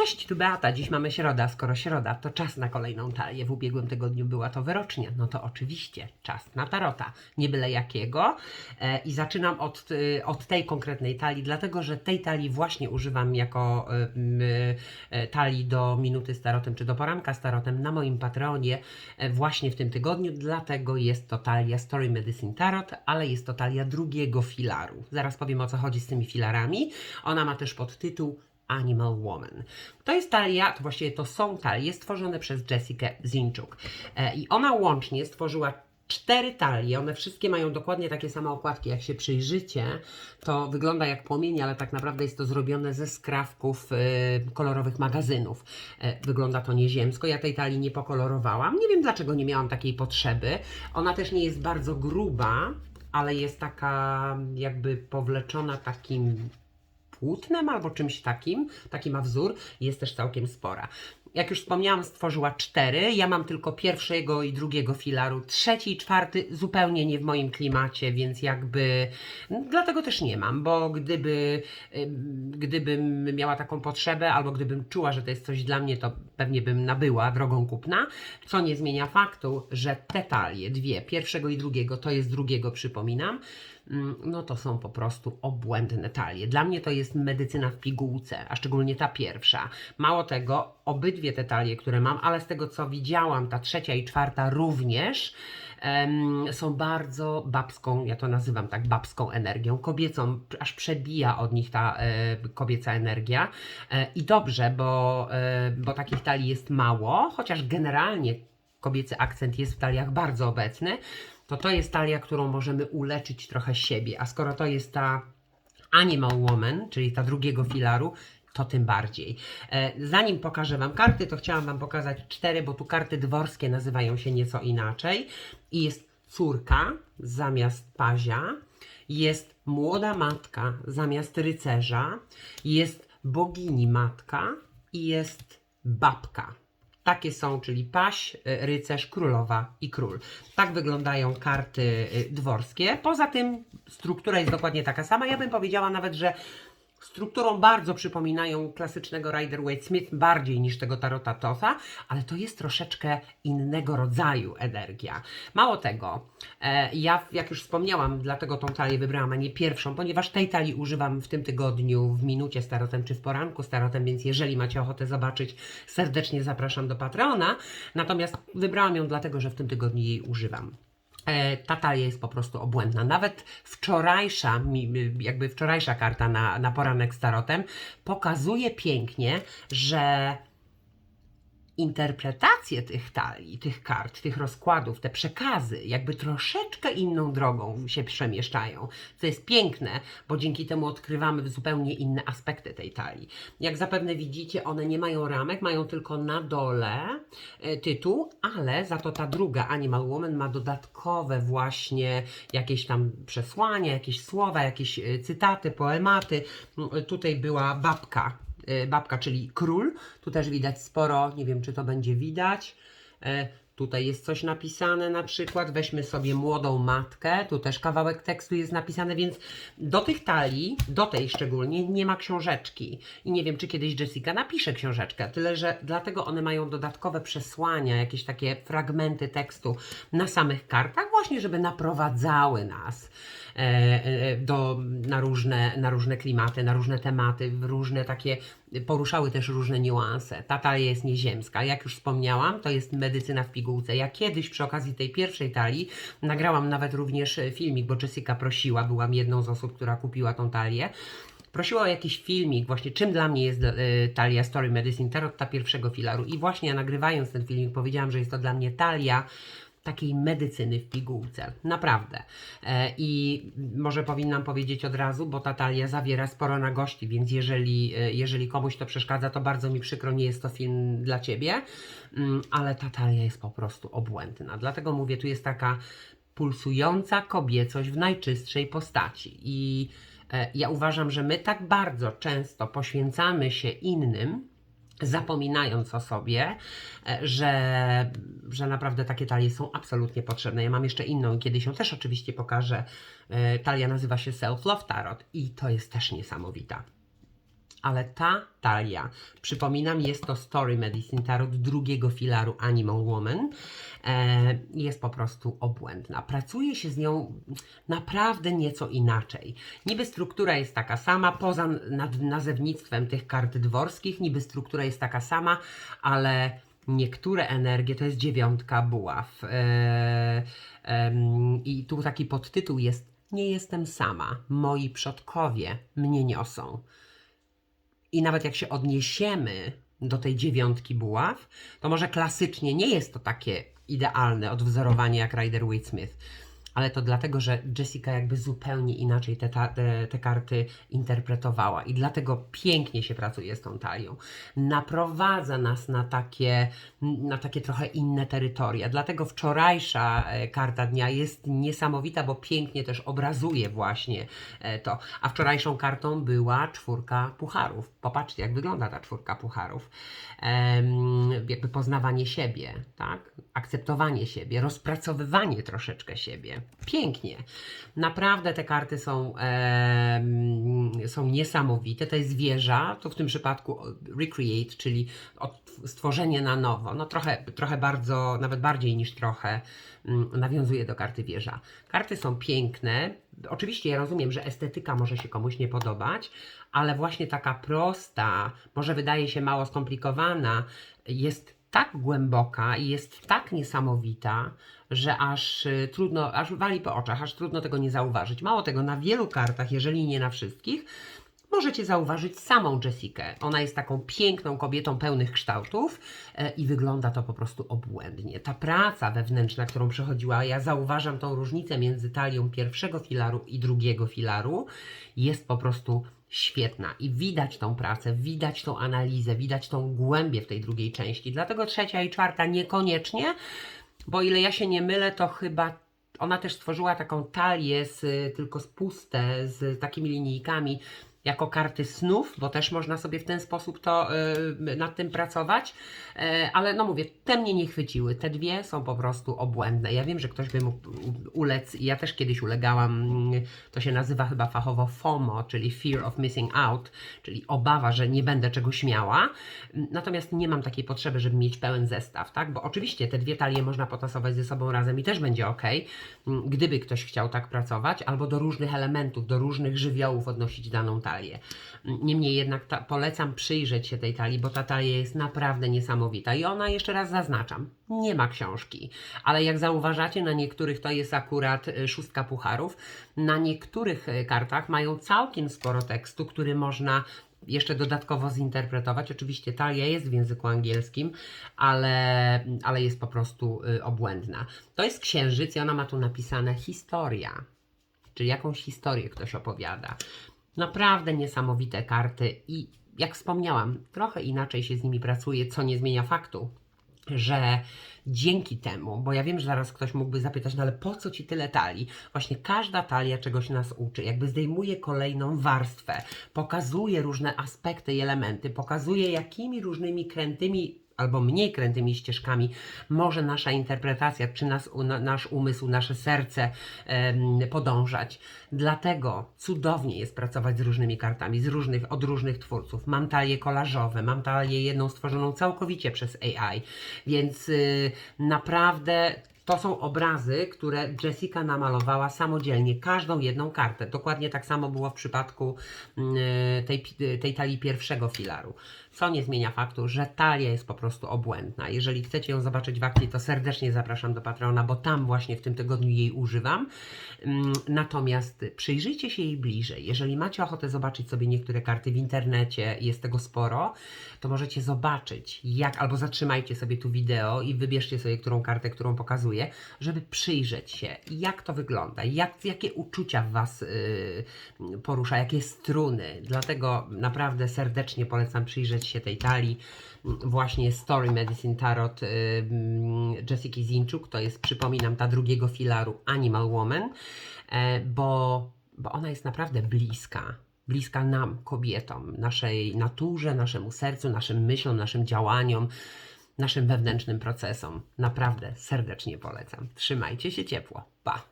Cześć, tu Beata. Dziś mamy środa. Skoro środa, to czas na kolejną talię. W ubiegłym tygodniu była to wyrocznia. No to oczywiście czas na tarota. Nie byle jakiego. E, I zaczynam od, y, od tej konkretnej talii, dlatego że tej talii właśnie używam jako y, y, talii do minuty z tarotem, czy do poranka z tarotem na moim Patreonie e, właśnie w tym tygodniu. Dlatego jest to talia Story Medicine Tarot, ale jest to talia drugiego filaru. Zaraz powiem o co chodzi z tymi filarami. Ona ma też podtytuł Animal Woman. To jest talia, to właściwie to są talie stworzone przez Jessica Zinczuk. E, I ona łącznie stworzyła cztery talie. One wszystkie mają dokładnie takie same okładki. Jak się przyjrzycie, to wygląda jak płomienie, ale tak naprawdę jest to zrobione ze skrawków e, kolorowych magazynów. E, wygląda to nieziemsko. Ja tej talii nie pokolorowałam. Nie wiem dlaczego nie miałam takiej potrzeby. Ona też nie jest bardzo gruba, ale jest taka jakby powleczona takim płótnem albo czymś takim. Taki ma wzór. Jest też całkiem spora. Jak już wspomniałam, stworzyła cztery. Ja mam tylko pierwszego i drugiego filaru. Trzeci i czwarty zupełnie nie w moim klimacie, więc jakby dlatego też nie mam, bo gdyby, ym, gdybym miała taką potrzebę, albo gdybym czuła, że to jest coś dla mnie, to pewnie bym nabyła drogą kupna. Co nie zmienia faktu, że te talie, dwie, pierwszego i drugiego, to jest drugiego, przypominam, no to są po prostu obłędne talie. Dla mnie to jest medycyna w pigułce, a szczególnie ta pierwsza. Mało tego, obydwie te talie, które mam, ale z tego co widziałam, ta trzecia i czwarta również, em, są bardzo babską, ja to nazywam tak, babską energią, kobiecą, aż przebija od nich ta e, kobieca energia. E, I dobrze, bo, e, bo takich talii jest mało, chociaż generalnie kobiecy akcent jest w taliach bardzo obecny, to to jest talia, którą możemy uleczyć trochę siebie. A skoro to jest ta Animal Woman, czyli ta drugiego filaru, to tym bardziej. E, Zanim pokażę Wam karty, to chciałam Wam pokazać cztery, bo tu karty dworskie nazywają się nieco inaczej. I jest córka zamiast pazia, jest młoda matka zamiast rycerza, jest bogini matka i jest babka. Takie są, czyli paś, y, rycerz, królowa i król. Tak wyglądają karty y, dworskie. Poza tym struktura jest dokładnie taka sama. Ja bym powiedziała nawet, że strukturą bardzo przypominają klasycznego Rider-Waite-Smith, bardziej niż tego Tarota Totha, ale to jest troszeczkę innego rodzaju energia. Mało tego, e, ja, jak już wspomniałam, dlatego tą talię wybrałam, a nie pierwszą, ponieważ tej talii używam w tym tygodniu w minucie z tarotem, czy w poranku z tarotem, więc jeżeli macie ochotę zobaczyć, serdecznie zapraszam do Patreona. Natomiast wybrałam ją dlatego, że w tym tygodniu jej używam. E, ta talia jest po prostu obłędna. Nawet wczorajsza, jakby wczorajsza karta na, na poranek z tarotem pokazuje pięknie, że interpretacje tych talii, tych kart, tych rozkładów, te przekazy, jakby troszeczkę inną drogą się przemieszczają. Co jest piękne, bo dzięki temu odkrywamy zupełnie inne aspekty tej talii. Jak zapewne widzicie, one nie mają ramek, mają tylko na dole e, tytuł, ale za to ta druga Animal Woman ma dodatkowe właśnie jakieś tam przesłania, jakieś słowa, jakieś e, cytaty, poematy. Mm, Tutaj była babka babka, czyli król. Tu też widać sporo, nie wiem czy to będzie widać. E, Tutaj jest coś napisane na przykład, weźmy sobie młodą matkę, tu też kawałek tekstu jest napisany, więc do tych talii, do tej szczególnie, nie ma książeczki. I nie wiem, czy kiedyś Jessica napisze książeczkę, tyle że dlatego one mają dodatkowe przesłania, jakieś takie fragmenty tekstu na samych kartach, właśnie żeby naprowadzały nas do, na, różne, na różne klimaty, na różne tematy, w różne takie, poruszały też różne niuanse. Ta talia jest nieziemska. Jak już wspomniałam, to jest medycyna w pigułce. Ja kiedyś przy okazji tej pierwszej talii nagrałam nawet również e, filmik, bo Jessica prosiła, byłam jedną z osób, która kupiła tą talię. Prosiła o jakiś filmik, właśnie czym dla mnie jest e, talia Story Medicine Tarot, ta pierwszego filaru. I właśnie nagrywając ten filmik powiedziałam, że jest to dla mnie talia takiej medycyny w pigułce. Naprawdę. E, I może powinnam powiedzieć od razu, bo ta talia zawiera sporo na gości, więc jeżeli, e, jeżeli komuś to przeszkadza, to bardzo mi przykro, nie jest to film dla Ciebie, Mm, ale ta talia jest po prostu obłędna. Dlatego mówię, tu jest taka pulsująca kobiecość w najczystszej postaci. I e, ja uważam, że my tak bardzo często poświęcamy się innym, zapominając o sobie, e, że, że naprawdę takie talie są absolutnie potrzebne. Ja mam jeszcze inną i kiedyś ją też oczywiście pokażę. E, Talia nazywa się Self Love Tarot i to jest też niesamowita. Ale ta talia, przypominam, jest to Story Medicine Tarot drugiego filaru Animal Woman, e, jest po prostu obłędna. Pracuje się z nią naprawdę nieco inaczej. Niby struktura jest taka sama, poza nad nazewnictwem tych kart dworskich, niby struktura jest taka sama, ale niektóre energie to jest dziewiątka buław. E, em, I tu taki podtytuł jest Nie jestem sama, moi przodkowie mnie niosą. I nawet jak się odniesiemy do tej dziewiątki buław, to może klasycznie nie jest to takie idealne odwzorowanie jak Rider Waite Smith. Ale to dlatego, że Jessica jakby zupełnie inaczej te, te, te karty interpretowała i dlatego pięknie się pracuje z tą talią. Naprowadza nas na takie, na takie trochę inne terytoria. Dlatego wczorajsza e, karta dnia jest niesamowita, bo pięknie też obrazuje właśnie e, to. A wczorajszą kartą była czwórka pucharów. Popatrzcie, jak wygląda ta czwórka pucharów. Jakby poznawanie siebie, tak? Akceptowanie siebie, rozpracowywanie troszeczkę siebie. Pięknie. Naprawdę te karty są, em, są niesamowite. To jest wieża, to w tym przypadku recreate, czyli stworzenie na nowo. No trochę, trochę bardzo, nawet bardziej niż trochę mm, nawiązuje do karty wieża. Karty są piękne. Oczywiście ja rozumiem, że estetyka może się komuś nie podobać, ale właśnie taka prosta, może wydaje się mało skomplikowana, jest tak głęboka i jest tak niesamowita, że aż y, trudno, aż wali po oczach, aż trudno tego nie zauważyć. Mało tego, na wielu kartach, jeżeli nie na wszystkich, możecie zauważyć samą Jessikę. Ona jest taką piękną kobietą pełnych kształtów e, i wygląda to po prostu obłędnie. Ta praca wewnętrzna, którą przechodziła, ja zauważam tą różnicę między talią pierwszego filaru i drugiego filaru, jest po prostu świetna i widać tą pracę, widać tą analizę, widać tą głębię w tej drugiej części. Dlatego trzecia i czwarta niekoniecznie, bo ile ja się nie mylę, to chyba ona też stworzyła taką talię z, tylko z puste, z takimi linijkami jako karty snów, bo też można sobie w ten sposób to y, nad tym pracować, E, ale no mówię, te mnie nie chwyciły, te dwie są po prostu obłędne. Ja wiem, że ktoś by mógł ulec, i ja też kiedyś ulegałam, to się nazywa chyba fachowo FOMO, czyli Fear of Missing Out, czyli obawa, że nie będę czegoś miała, natomiast nie mam takiej potrzeby, żeby mieć pełen zestaw, tak, bo oczywiście te dwie talie można potasować ze sobą razem i też będzie ok, gdyby ktoś chciał tak pracować, albo do różnych elementów, do różnych żywiołów odnosić daną talię. Mm, Niemniej jednak ta, polecam przyjrzeć się tej talii, bo ta talia jest naprawdę niesamowita i ona, jeszcze raz zaznaczam, nie ma książki, ale jak zauważacie, na niektórych to jest akurat y, szóstka pucharów, na niektórych y, kartach mają całkiem sporo tekstu, który można jeszcze dodatkowo zinterpretować. Oczywiście talia jest w języku angielskim, ale, ale jest po prostu y, obłędna. To jest księżyc i ona ma tu napisane historia, czyli jakąś historię ktoś opowiada. Naprawdę niesamowite karty i jak wspomniałam, trochę inaczej się z nimi pracuje, co nie zmienia faktu, że dzięki temu, bo ja wiem, że zaraz ktoś mógłby zapytać, no ale po co ci tyle talii? Właśnie każda talia czegoś nas uczy, jakby zdejmuje kolejną warstwę, pokazuje różne aspekty i elementy, pokazuje jakimi różnymi krętymi albo mniej krętymi ścieżkami może nasza interpretacja, czy nas, nasz umysł, nasze serce podążać. Dlatego cudownie jest pracować z różnymi kartami, z różnych, od różnych twórców. Mam talie kolażowe, mam talię jedną stworzoną całkowicie przez AI, więc y, naprawdę to są obrazy, które Jessica namalowała samodzielnie, każdą jedną kartę. Dokładnie tak samo było w przypadku mm, tej, tej talii pierwszego filaru. Co nie zmienia faktu, że talia jest po prostu obłędna. Jeżeli chcecie ją zobaczyć w akcji, to serdecznie zapraszam do Patrona, bo tam właśnie w tym tygodniu jej używam. Mm, Natomiast przyjrzyjcie się jej bliżej. Jeżeli macie ochotę zobaczyć sobie niektóre karty w internecie, jest tego sporo, to możecie zobaczyć, jak, albo zatrzymajcie sobie tu wideo i wybierzcie sobie którą kartę, którą pokazuję, żeby przyjrzeć się, jak to wygląda, jak, jakie uczucia w Was yy, porusza, jakie struny. Dlatego naprawdę serdecznie polecam przyjrzeć się tej talii. Właśnie Story Medicine Tarot yy, Jessica Zinczuk, to jest, przypominam, ta drugiego filaru Animal Woman, e, bo, bo ona jest naprawdę bliska bliska nam, kobietom, naszej naturze, naszemu sercu, naszym myślom, naszym działaniom, naszym wewnętrznym procesom. Naprawdę serdecznie polecam. Trzymajcie się ciepło. Pa!